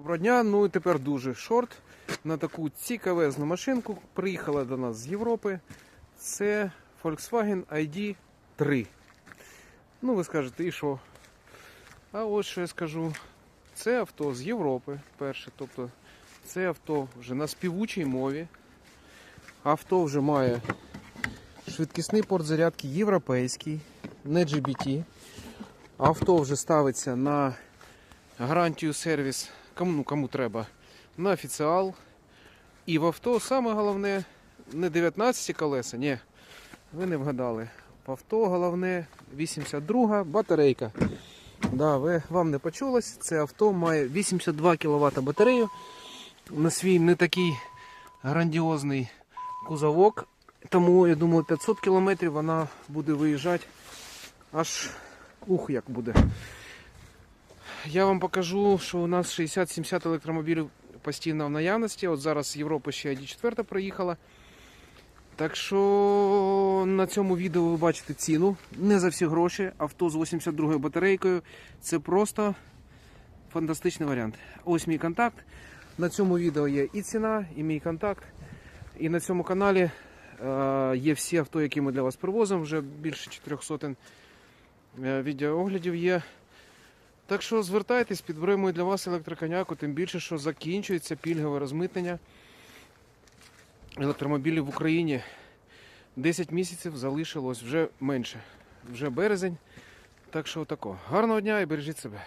Доброго дня, ну і тепер дуже шорт. На таку цікавезну машинку приїхала до нас з Європи. Це Volkswagen ID 3. Ну, ви скажете, і що? А ось що я скажу. Це авто з Європи перше. Тобто це авто вже на співучій мові. Авто вже має швидкісний порт зарядки європейський, не GBT. Авто вже ставиться на гарантію сервіс кому, ну, кому треба, на офіціал. І в авто саме головне не 19 колеса, ні, ви не вгадали. В авто головне 82 батарейка. Да, ви, вам не почулось, це авто має 82 кВт батарею на свій не такий грандіозний кузовок. Тому я думаю 500 км вона буде виїжджати аж ух як буде. Я вам покажу, що у нас 60-70 електромобілів постійно в наявності. От зараз з Європи ще ID4 приїхала. Так що на цьому відео ви бачите ціну. Не за всі гроші. Авто з 82 батарейкою. Це просто фантастичний варіант. Ось мій контакт. На цьому відео є і ціна, і мій контакт. І на цьому каналі е, є всі авто, які ми для вас привозимо. Вже більше 400 е, відеооглядів є. Так що звертайтесь, підберемо для вас електроконяку, тим більше, що закінчується пільгове розмитнення електромобілів в Україні. 10 місяців залишилось вже менше. Вже березень. Так що отако. Гарного дня і бережіть себе.